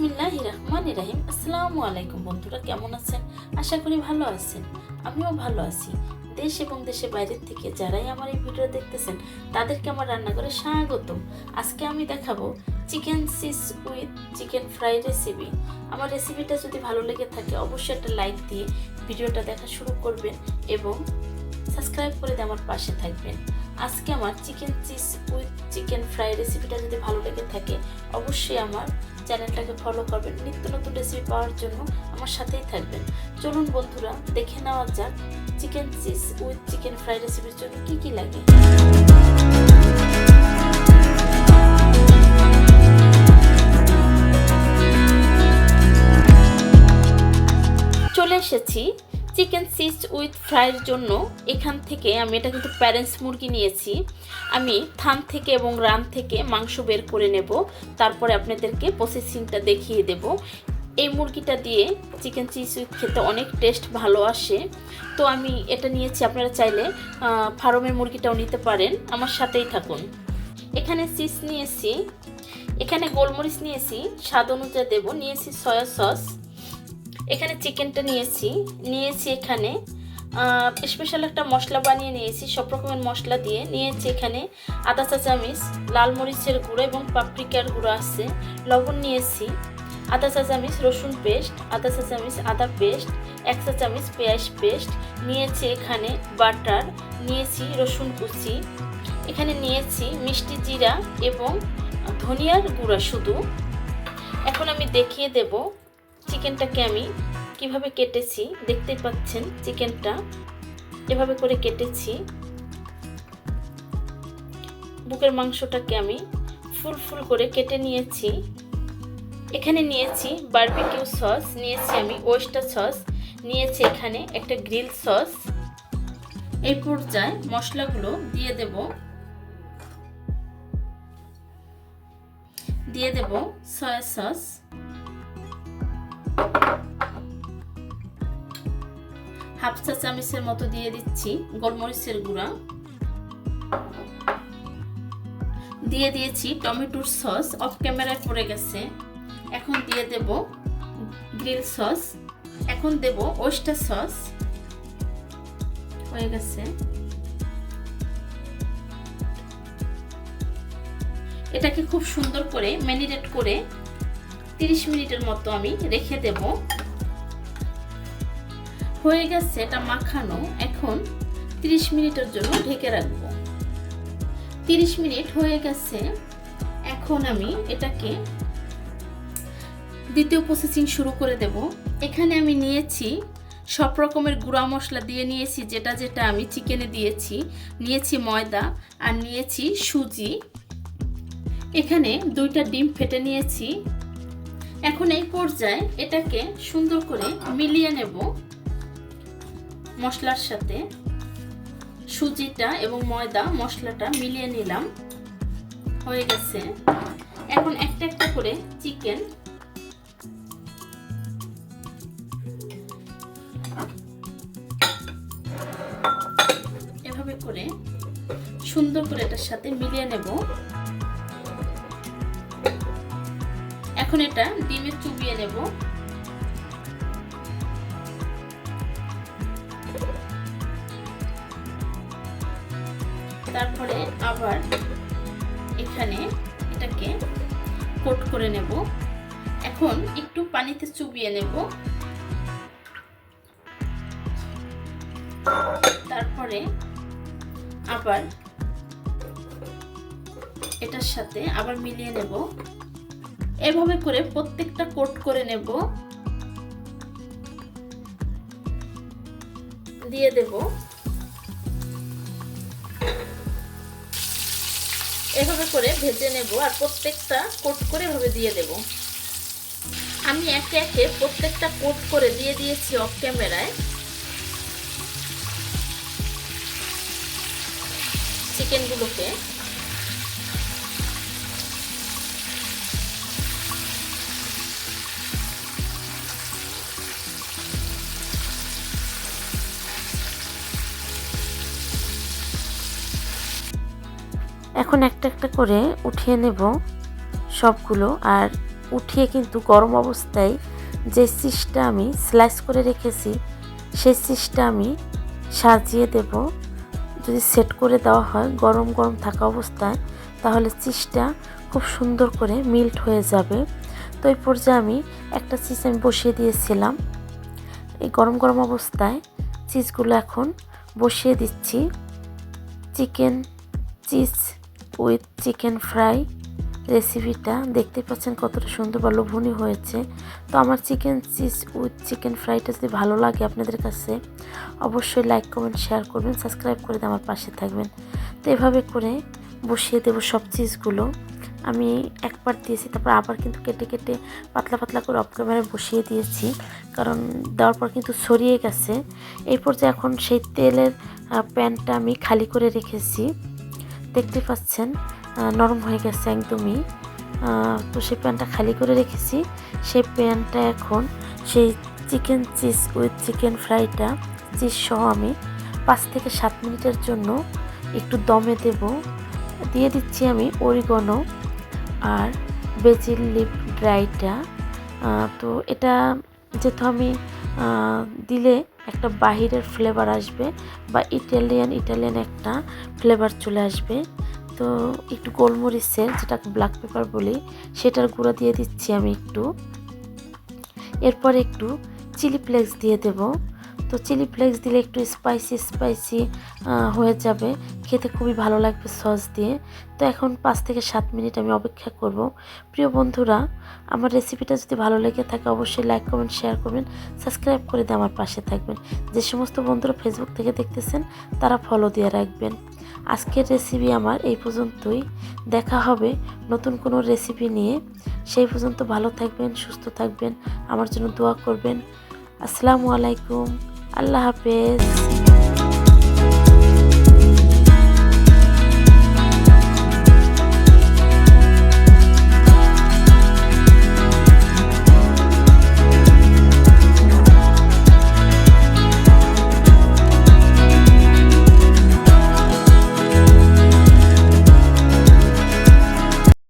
বিসমিল্লাহ রহমান রাহিম আসসালামু আলাইকুম বন্ধুরা, কেমন আছেন? আশা করি ভালো আছেন। আমিও ভালো আছি। দেশ এবং দেশের বাইরের থেকে যারাই আমার এই ভিডিও দেখতেছেন, তাদেরকে আমার রান্নাঘরে স্বাগতম। আজকে আমি দেখাবো chicken cheese with chicken fry recipe. আমার রেসিপিটা যদি ভালো লেগে থাকে, অবশ্যই একটা লাইক দিয়ে ভিডিওটা দেখা শুরু করবেন এবং সাবস্ক্রাইব করে দিয়ে আমার পাশে থাকবেন। আজকে আমার chicken cheese with chicken fry রেসিপিটা যদি ভালো লেগে থাকে, অবশ্যই আমার চ্যানেলটাকে ফলো করবেন, নিত্য নতুন রেসিপি পাওয়ার জন্য আমার সাথেই থাকবেন। চলুন বন্ধুরা, দেখে নেওয়া যাক chicken cheese with chicken fry রেসিপির জন্য কী কী লাগে। চলে এসেছি চিকেন সিজ উইথ ফ্রাইয়ের জন্য এখান থেকে আমি এটা কিন্তু প্যারেন্টস মুরগি নিয়েছি। আমি থান থেকে এবং রান থেকে মাংস বের করে নেব। তারপরে আপনাদেরকে প্রসেসিংটা দেখিয়ে দেব। এই মুরগিটা দিয়ে চিকেন চিজ উইথ খেতে অনেক টেস্ট ভালো আসে। তো আমি এটা নিয়েছি, আপনারা চাইলে ফার্মের মুরগিটাও নিতে পারেন। আমার সাথেই থাকুন। এখানে চিজ নিয়েছি। এখানে গোলমরিচ নিয়েছি। স্বাদ অনুযায়ী দেবো। নিয়েছি সয়া সস এখানে চিকেনটা নিয়েছি। নিয়েছি এখানে স্পেশাল একটা মশলা বানিয়ে নিয়েছি, সব রকমের মশলা দিয়ে। নিয়েছি এখানে আদা চা চামিচ লাল মরিচের গুঁড়ো এবং পাপরিকার গুঁড়ো আছে। লবণ নিয়েছি, আদা চা চামিচ রসুন পেস্ট, আদা চা চামিচ আদা পেস্ট, এক চা চামিচ পেঁয়াজ পেস্ট। নিয়েছি এখানে বাটার, নিয়েছি রসুন কুচি। এখানে নিয়েছি মিষ্টি জিরা এবং ধনিয়ার গুঁড়া শুধু। এখন আমি দেখিয়ে দেব চিকেনটাকে আমি কীভাবে কেটেছি দেখতেই পাচ্ছেন চিকেনটা। এভাবে করে কেটেছি। বুকের মাংসটাকে আমি ফুল ফুল করে কেটে নিয়েছি। এখানে নিয়েছি বারবিকিউ সস, নিয়েছি আমি ওয়েস্টার সস, নিয়েছি এখানে একটা গ্রিল সস। এই পর্যায়ে মশলাগুলো দিয়ে দেব। দিয়ে দেব সয়া সস। হাফ চা চামচের মতো দিয়ে দিচ্ছি গোলমরিচের গুঁড়া। দিয়ে দিয়েছি টমেটোর সস অফ ক্যামেরায় পড়ে গেছে। এখন দিয়ে দেব গ্রিল সস। এখন দেব ওয়েস্টার সস। হয়ে গেছে। এটাকে খুব সুন্দর করে ম্যারিনেট করে 30 মিনিটের মতো আমি রেখে দেব। হয়ে গেছে এটা মাখানো। এখন 30 মিনিটের জন্য ঢেকে রাখব। 30 মিনিট হয়ে গেছে। এখন আমি এটাকে দ্বিতীয় প্রসেসিং শুরু করে দেব। এখানে আমি নিয়েছি সব রকমের গুঁড়া মশলা দিয়ে নিয়েছি, যেটা যেটা আমি চিকেনে দিয়েছি। নিয়েছি ময়দা আর নিয়েছি সুজি। এখানে দুইটা ডিম ফেটে নিয়েছি। এখন এই পর্যায়ে এটাকে সুন্দর করে মিলিয়ে নেব মশলার সাথে। সুজিটা এবং ময়দা, মশলাটা মিলিয়ে নিলাম। হয়ে গেছে। এখন একটা একটা করে চিকেন এভাবে করে সুন্দর করে এটার সাথে মিলিয়ে নেব। এখন এটা ডিমে চুবিয়ে নেব। তারপরে আবার এখানে এটাকে কোট করে নেব। এখন একটু পানিতে চুবিয়ে নেব। তারপরে আবার এটার সাথে আবার মিলিয়ে নেব। এভাবে করে প্রত্যেকটা কোট করে নেব। দিয়ে দেব। এভাবে করে ভেজে নেব আর প্রত্যেকটা কোট করে এভাবে দিয়ে দেব। আমি একে একে প্রত্যেকটা কোট করে দিয়ে দিয়েছি অফ ক্যামেরায় চিকেনগুলোকে এখন একটা একটা করে উঠিয়ে নেব সবগুলো, আর উঠিয়ে কিন্তু গরম অবস্থায় যে চিজটা আমি স্লাইস করে রেখেছি, সেই চিজটা আমি সাজিয়ে দেব। যদি সেট করে দেওয়া হয়, গরম গরম থাকা অবস্থায়, তাহলে চিজটা খুব সুন্দর করে মিল্ট হয়ে যাবে। তো এই পর্যায়ে আমি একটা চিজ আমি বসিয়ে দিয়েছিলাম। এই গরম গরম অবস্থায় চিজগুলো এখন বসিয়ে দিচ্ছি। Chicken, cheese with chicken fry রেসিপিটা দেখতে পাচ্ছেন কতটা সুন্দর বা লোভনীয় হয়েছে। তো আমার চিকেন চিজ উইথ চিকেন ফ্রাইটা যদি ভালো লাগে আপনাদের কাছে, অবশ্যই লাইক কমেন্ট শেয়ার করবেন সাবস্ক্রাইব করে আমার পাশে থাকবেন। তো এভাবে করে বসিয়ে দেবো সব চিজগুলো আমি একবার দিয়েছি, তারপর আবার কিন্তু কেটে কেটে পাতলা পাতলা করে অফ ক্যামেরায় বসিয়ে দিয়েছি। কারণ দেওয়ার পর কিন্তু ছড়িয়ে গেছে। এই পর্যায়ে এখন সেই তেলের প্যানটা আমি খালি করে রেখেছি। দেখতে পাচ্ছেন নরম হয়ে গেছে একদমই। তো সেই প্যানটা খালি করে রেখেছি। সেই প্যানটা এখন সেই চিকেন চিজ উইথ চিকেন ফ্রাইটা, চিজ সহ আমি পাঁচ থেকে সাত মিনিটের জন্য একটু দমে দেব। দিয়ে দিচ্ছি আমি অরিগনো আর বেজিল লিপ ড্রাইটা। তো এটা যেহেতু আমি দিলে একটা বাহিরের ফ্লেভার আসবে বা ইটালিয়ান ইটালিয়ান একটা ফ্লেভার চলে আসবে। তো একটু গোলমরিচের যেটা ব্ল্যাক পেপার বলি, সেটার গুঁড়া দিয়ে দিচ্ছি আমি একটু। এরপর একটু চিলি ফ্লেক্স দিয়ে দেব। তো চিলি ফ্লেক্স দিলে একটু স্পাইসি স্পাইসি হয়ে যাবে। খেতে খুবই ভালো লাগবে সস দিয়ে। তো এখন পাঁচ থেকে সাত মিনিট আমি অপেক্ষা করব। প্রিয় বন্ধুরা, আমার রেসিপিটা যদি ভালো লেগে থাকে, অবশ্যই লাইক কমেন্ট শেয়ার করবেন। সাবস্ক্রাইব করে দিয়ে আমার পাশে থাকবেন। যে সমস্ত বন্ধুরা ফেসবুক থেকে দেখতেছেন, তারা ফলো দিয়ে রাখবেন। আজকের রেসিপি আমার এই পর্যন্তই। দেখা হবে নতুন কোনো রেসিপি নিয়ে। সেই পর্যন্ত ভালো থাকবেন, সুস্থ থাকবেন। আমার জন্য দোয়া করবেন। আসসালামু আলাইকুম। আল্লাহ হাফেজ।